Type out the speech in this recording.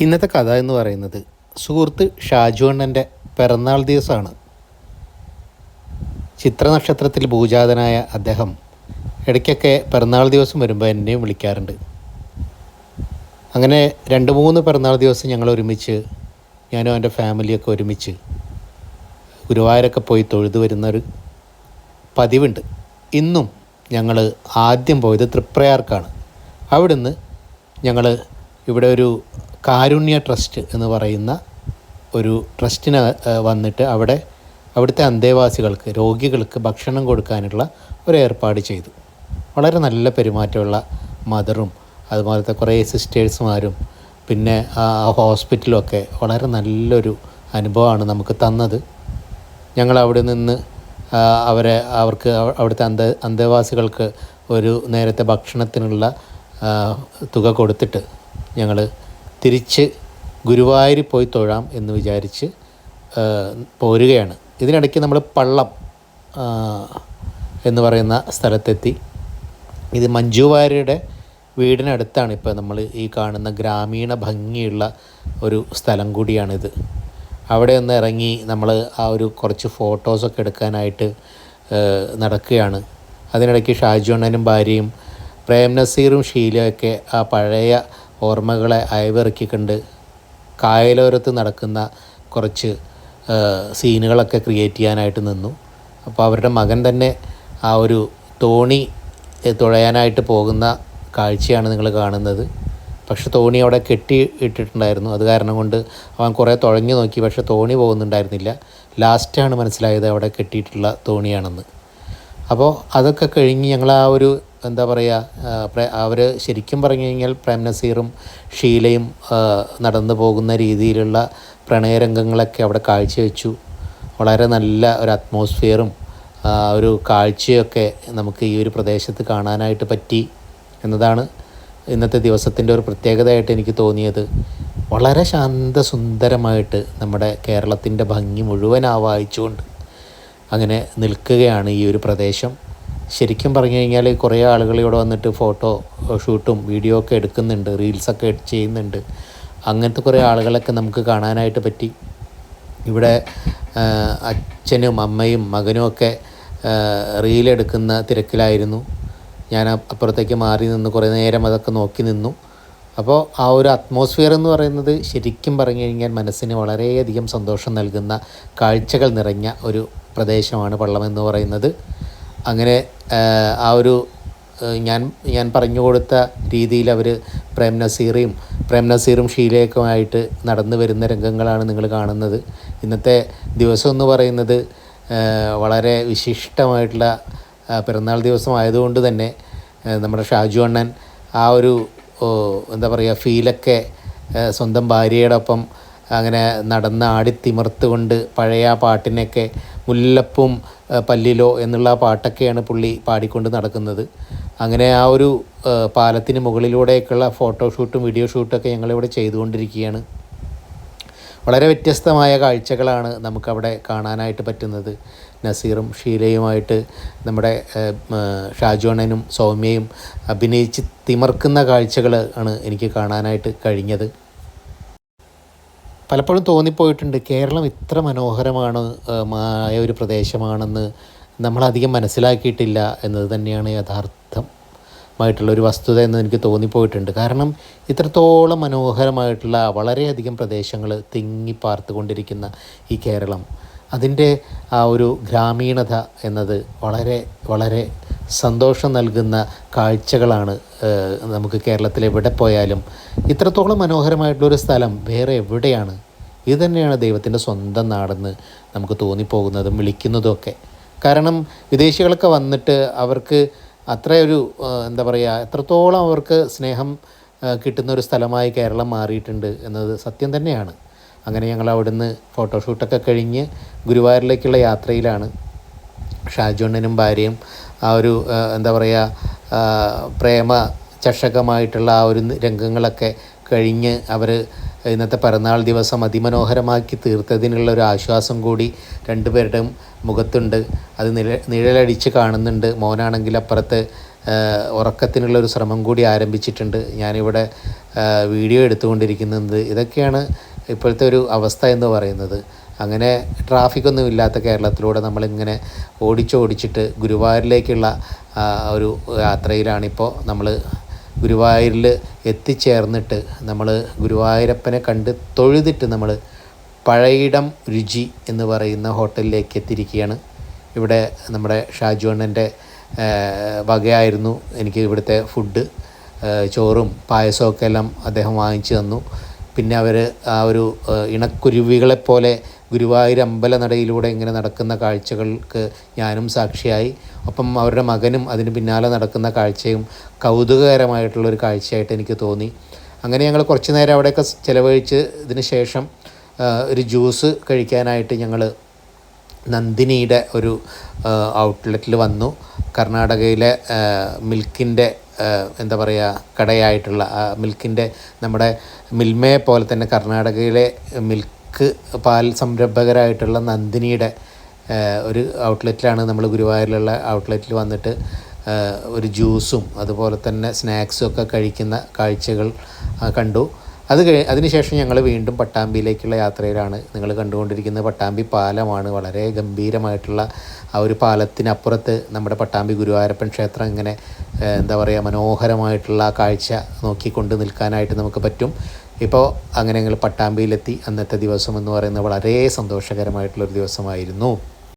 ഇന്നത്തെ കഥ എന്ന് പറയുന്നത് സുഹൃത്ത് ഷാജു അണ്ണന്റെ പിറന്നാൾ ദിവസമാണ്. ചിത്രനക്ഷത്രത്തിൽ ഭൂജാതനായ അദ്ദേഹം ഇടയ്ക്കൊക്കെ പിറന്നാൾ ദിവസം വരുമ്പോൾ എന്നെയും വിളിക്കാറുണ്ട്. അങ്ങനെ രണ്ട് മൂന്ന് പിറന്നാൾ ദിവസം ഞങ്ങൾ ഒരുമിച്ച് ഞാനും എന്റെ ഫാമിലിയൊക്കെ ഒരുമിച്ച് ഗുരുവായൂരൊക്കെ പോയി തൊഴുതു വരുന്നൊരു പതിവുണ്ട്. ഇന്നും ഞങ്ങൾ ആദ്യം പോയത് തൃപ്രയാർക്കാണ്. അവിടുന്ന് ഞങ്ങൾ ഇവിടെ ഒരു കാരുണ്യ ട്രസ്റ്റ് എന്ന് പറയുന്ന ഒരു ട്രസ്റ്റിന് വന്നിട്ട് അവിടെ അവിടുത്തെ അന്തേവാസികൾക്ക് രോഗികൾക്ക് ഭക്ഷണം കൊടുക്കാനുള്ള ഒരു ഏർപ്പാട് ചെയ്തു. വളരെ നല്ല പെരുമാറ്റമുള്ള മദറും അതുപോലത്തെ കുറേ സിസ്റ്റേഴ്സുമാരും പിന്നെ ആ ഹോസ്പിറ്റലൊക്കെ വളരെ നല്ലൊരു അനുഭവമാണ് നമുക്ക് തന്നത്. ഞങ്ങൾ അവിടെ നിന്ന് അവരെ അവർക്ക് അവിടുത്തെ അന്ത അന്തേവാസികൾക്ക് ഒരു നേരത്തെ ഭക്ഷണത്തിനുള്ള തുക കൊടുത്തിട്ട് ഞങ്ങൾ തിരിച്ച് ഗുരുവായൂർ പോയി തൊഴാം എന്ന് വിചാരിച്ച് പോരുകയാണ്. ഇതിനിടയ്ക്ക് നമ്മൾ പള്ളം എന്ന് പറയുന്ന സ്ഥലത്തെത്തി. ഇത് മഞ്ജു വാര്യരുടെ വീടിനടുത്താണ് ഇപ്പോൾ നമ്മൾ ഈ കാണുന്ന ഗ്രാമീണ ഭംഗിയുള്ള ഒരു സ്ഥലം കൂടിയാണിത്. അവിടെ ഒന്ന് ഇറങ്ങി നമ്മൾ ആ ഒരു കുറച്ച് ഫോട്ടോസൊക്കെ എടുക്കാനായിട്ട് നടക്കുകയാണ്. അതിനിടയ്ക്ക് ഷാജു അണ്ണനും ഭാര്യയും പ്രേം നസീറും ഷീലയൊക്കെ ആ പഴയ ഓർമ്മകളെ അയവിറക്കിക്കൊണ്ട് കായലോരത്ത് നടക്കുന്ന കുറച്ച് സീനുകളൊക്കെ ക്രിയേറ്റ് ചെയ്യാനായിട്ട് നിന്നു. അപ്പോൾ അവരുടെ മകൻ തന്നെ ആ ഒരു തോണി തുഴയാനായിട്ട് പോകുന്ന കാഴ്ചയാണ് നിങ്ങൾ കാണുന്നത്. പക്ഷെ തോണി അവിടെ കെട്ടി ഇട്ടിട്ടുണ്ടായിരുന്നു. അത് കാരണം കൊണ്ട് അവൻ കുറേ തുഴഞ്ഞു നോക്കി. പക്ഷെ തോണി പോകുന്നുണ്ടായിരുന്നില്ല. ലാസ്റ്റാണ് മനസ്സിലായത് അവിടെ കെട്ടിയിട്ടുള്ള തോണിയാണെന്ന്. അപ്പോൾ അതൊക്കെ കഴിഞ്ഞ് ഞങ്ങൾ ആ ഒരു എന്താ പറയുക അവർ ശരിക്കും പറഞ്ഞു കഴിഞ്ഞാൽ പ്രേം നസീറും ഷീലയും നടന്നു പോകുന്ന രീതിയിലുള്ള പ്രണയരംഗങ്ങളൊക്കെ അവിടെ കാഴ്ചവെച്ചു. വളരെ നല്ല ഒരു അറ്റ്മോസ്ഫിയറും ഒരു കാഴ്ചയൊക്കെ നമുക്ക് ഈ ഒരു പ്രദേശത്ത് കാണാനായിട്ട് പറ്റി എന്നതാണ് ഇന്നത്തെ ദിവസത്തിന്റെ ഒരു പ്രത്യേകതയായിട്ട് എനിക്ക് തോന്നിയത്. വളരെ ശാന്തസുന്ദരമായിട്ട് നമ്മുടെ കേരളത്തിന്റെ ഭംഗി മുഴുവൻ ആവാഹിച്ചുകൊണ്ട് അങ്ങനെ നിൽക്കുകയാണ് ഈ ഒരു പ്രദേശം. ശരിക്കും പറഞ്ഞു കഴിഞ്ഞാൽ കുറേ ആളുകൾ ഇവിടെ വന്നിട്ട് ഫോട്ടോ ഷൂട്ടും വീഡിയോ ഒക്കെ എടുക്കുന്നുണ്ട് റീൽസൊക്കെ ചെയ്യുന്നുണ്ട്. അങ്ങനത്തെ കുറേ ആളുകളൊക്കെ നമുക്ക് കാണാനായിട്ട് പറ്റി. ഇവിടെ അച്ഛനും അമ്മയും മകനും ഒക്കെ റീലെടുക്കുന്ന തിരക്കിലായിരുന്നു. ഞാൻ അപ്പുറത്തേക്ക് മാറി നിന്ന് കുറേ നേരം അതൊക്കെ നോക്കി നിന്നു. അപ്പോൾ ആ ഒരു അറ്റ്മോസ്ഫിയർ എന്ന് പറയുന്നത് ശരിക്കും പറഞ്ഞു കഴിഞ്ഞാൽ മനസ്സിന് വളരെയധികം സന്തോഷം നൽകുന്ന കാഴ്ചകൾ നിറഞ്ഞ ഒരു പ്രദേശമാണ് പള്ളം എന്ന് പറയുന്നത്. അങ്ങനെ ആ, ഒരു ഞാൻ ഞാൻ പറഞ്ഞു കൊടുത്ത രീതിയിൽ അവർ പ്രേം നസീറയും പ്രേം നസീറും ഷീലയൊക്കെയായിട്ട് നടന്നു വരുന്ന രംഗങ്ങളാണ് നിങ്ങൾ കാണുന്നത്. ഇന്നത്തെ ദിവസം എന്ന് പറയുന്നത് വളരെ വിശിഷ്ടമായിട്ടുള്ള പിറന്നാൾ ദിവസം ആയതുകൊണ്ട് തന്നെ നമ്മുടെ ഷാജു അണ്ണൻ ആ ഒരു എന്താ പറയുക ഫീലൊക്കെ സ്വന്തം ഭാര്യയോടൊപ്പം അങ്ങനെ നടന്ന് ആടിത്തിമിർത്തുകൊണ്ട് പഴയ ആ പാട്ടിനൊക്കെ മുല്ലപ്പും പല്ലിലോ എന്നുള്ള ആ പാട്ടൊക്കെയാണ് പുള്ളി പാടിക്കൊണ്ട് നടക്കുന്നത്. അങ്ങനെ ആ ഒരു പാലത്തിന് മുകളിലൂടെയൊക്കെയുള്ള ഫോട്ടോഷൂട്ടും വീഡിയോ ഷൂട്ടൊക്കെ ഞങ്ങളിവിടെ ചെയ്തുകൊണ്ടിരിക്കുകയാണ്. വളരെ വ്യത്യസ്തമായ കാഴ്ചകളാണ് നമുക്കവിടെ കാണാനായിട്ട് പറ്റുന്നത്. നസീറും ഷീലയുമായിട്ട് നമ്മുടെ ഏഹ്, ഏഹ്, ഷാജു അണ്ണനും സൗമ്യയും അഭിനയിച്ച് തിമർക്കുന്ന കാഴ്ചകൾ ആണ് എനിക്ക് കാണാനായിട്ട് കഴിഞ്ഞത്. പലപ്പോഴും തോന്നിപ്പോയിട്ടുണ്ട് കേരളം ഇത്ര മനോഹരമാണ് ആയ ഒരു പ്രദേശമാണെന്ന് നമ്മളധികം മനസ്സിലാക്കിയിട്ടില്ല എന്നത് തന്നെയാണ് യഥാർത്ഥം മായിട്ടുള്ള ഒരു വസ്തുത എന്ന് എനിക്ക് തോന്നിപ്പോയിട്ടുണ്ട്. കാരണം ഇത്രത്തോളം മനോഹരമായിട്ടുള്ള വളരെയധികം പ്രദേശങ്ങൾ തിങ്ങി പാർത്തുകൊണ്ടിരിക്കുന്ന ഈ കേരളം അതിന്റെ ആ ഒരു ഗ്രാമീണത എന്നത് വളരെ വളരെ സന്തോഷം നൽകുന്ന കാഴ്ചകളാണ് നമുക്ക് കേരളത്തിൽ എവിടെ പോയാലും. ഇത്രത്തോളം മനോഹരമായിട്ടുള്ളൊരു സ്ഥലം വേറെ എവിടെയാണ്? ഇത് തന്നെയാണ് ദൈവത്തിന്റെ സ്വന്തം നാടെന്ന് നമുക്ക് തോന്നിപ്പോകുന്നതും വിളിക്കുന്നതും ഒക്കെ കാരണം വിദേശികളൊക്കെ വന്നിട്ട് അവർക്ക് അത്രയൊരു എന്താ പറയുക എത്രത്തോളം അവർക്ക് സ്നേഹം കിട്ടുന്ന ഒരു സ്ഥലമായി കേരളം മാറിയിട്ടുണ്ട് എന്നത് സത്യം തന്നെയാണ്. അങ്ങനെ ഞങ്ങൾ അവിടുന്ന് ഫോട്ടോഷൂട്ടൊക്കെ കഴിഞ്ഞ് ഗുരുവായൂരിലേക്കുള്ള യാത്രയിലാണ്. ഷാജുണ്ണനും ഭാര്യയും ആ ഒരു എന്താ പറയുക പ്രേമ ചഷകമായിട്ടുള്ള ആ ഒരു രംഗങ്ങളൊക്കെ കഴിഞ്ഞ് അവർ ഇന്നത്തെ പിറന്നാൾ ദിവസം അതിമനോഹരമാക്കി തീർത്തതിനുള്ള ഒരു ആശ്വാസം കൂടി രണ്ടുപേരുടെയും മുഖത്തുണ്ട്. അത് നിഴ നിഴലടിച്ച് കാണുന്നുണ്ട്. മോനാണെങ്കിൽ അപ്പുറത്ത് ഉറക്കത്തിനുള്ള ഒരു ശ്രമം കൂടി ആരംഭിച്ചിട്ടുണ്ട്. ഞാനിവിടെ വീഡിയോ എടുത്തുകൊണ്ടിരിക്കുന്നത്. ഇതൊക്കെയാണ് ഇപ്പോഴത്തെ ഒരു അവസ്ഥ എന്ന് പറയുന്നത്. അങ്ങനെ ട്രാഫിക്കൊന്നും ഇല്ലാത്ത കേരളത്തിലൂടെ നമ്മളിങ്ങനെ ഓടിച്ചോടിച്ചിട്ട് ഗുരുവായൂരിലേക്കുള്ള ഒരു യാത്രയിലാണിപ്പോൾ നമ്മൾ ഗുരുവായൂരിൽ എത്തിച്ചേർന്നിട്ട് നമ്മൾ ഗുരുവായൂരപ്പനെ കണ്ട് തൊഴുതിട്ട് നമ്മൾ പഴയിടം രുചി എന്ന് പറയുന്ന ഹോട്ടലിലേക്ക് എത്തിയിരിക്കുകയാണ്. ഇവിടെ നമ്മുടെ ഷാജു അണ്ണന്റെ വകയായിരുന്നു എനിക്ക് ഇവിടുത്തെ ഫുഡ്. ചോറും പായസമൊക്കെ എല്ലാം അദ്ദേഹം വാങ്ങിച്ചു തന്നു. പിന്നെ അവർ ആ ഒരു ഇണക്കുരുവികളെപ്പോലെ ഗുരുവായൂർ അമ്പലനടയിലൂടെ ഇങ്ങനെ നടക്കുന്ന കാഴ്ചകൾക്ക് ഞാനും സാക്ഷിയായി. ഒപ്പം അവരുടെ മകനും അതിന് പിന്നാലെ നടക്കുന്ന കാഴ്ചയും കൗതുകകരമായിട്ടുള്ളൊരു കാഴ്ചയായിട്ട് എനിക്ക് തോന്നി. അങ്ങനെ ഞങ്ങൾ കുറച്ച് നേരം അവിടെയൊക്കെ ചിലവഴിച്ച് ഇതിന് ശേഷം ഒരു ജ്യൂസ് കഴിക്കാനായിട്ട് ഞങ്ങൾ നന്ദിനിയുടെ ഒരു ഔട്ട്ലെറ്റിൽ വന്നു. കർണാടകയിലെ മിൽക്കിന്റെ എന്താ പറയുക കടയായിട്ടുള്ള മിൽക്കിന്റെ നമ്മുടെ മിൽമയെ പോലെ തന്നെ കർണാടകയിലെ മിൽക്ക് പാൽ സംരംഭകരായിട്ടുള്ള നന്ദിനിയുടെ ഒരു ഔട്ട്ലെറ്റിലാണ് നമ്മൾ ഗുരുവായൂരിലുള്ള ഔട്ട്ലെറ്റിൽ വന്നിട്ട് ഒരു ജ്യൂസും അതുപോലെ തന്നെ സ്നാക്സും ഒക്കെ കഴിക്കുന്ന കാഴ്ചകൾ കണ്ടു. അത് അതിനുശേഷം ഞങ്ങൾ വീണ്ടും പട്ടാമ്പിയിലേക്കുള്ള യാത്രയിലാണ് നിങ്ങൾ കണ്ടുകൊണ്ടിരിക്കുന്നത്. പട്ടാമ്പി പാലമാണ് വളരെ ഗംഭീരമായിട്ടുള്ള ആ ഒരു പാലത്തിനപ്പുറത്ത് നമ്മുടെ പട്ടാമ്പി ഗുരുവായൂരപ്പൻ ക്ഷേത്രം ഇങ്ങനെ എന്താ പറയുക മനോഹരമായിട്ടുള്ള കാഴ്ച നോക്കിക്കൊണ്ട് നിൽക്കാനായിട്ട് നമുക്ക് പറ്റും. ഇപ്പോൾ അങ്ങനെ ഞങ്ങൾ പട്ടാമ്പിയിലെത്തി. അന്നത്തെ ദിവസം എന്ന് പറയുന്നത് വളരെ സന്തോഷകരമായിട്ടുള്ളൊരു ദിവസമായിരുന്നു.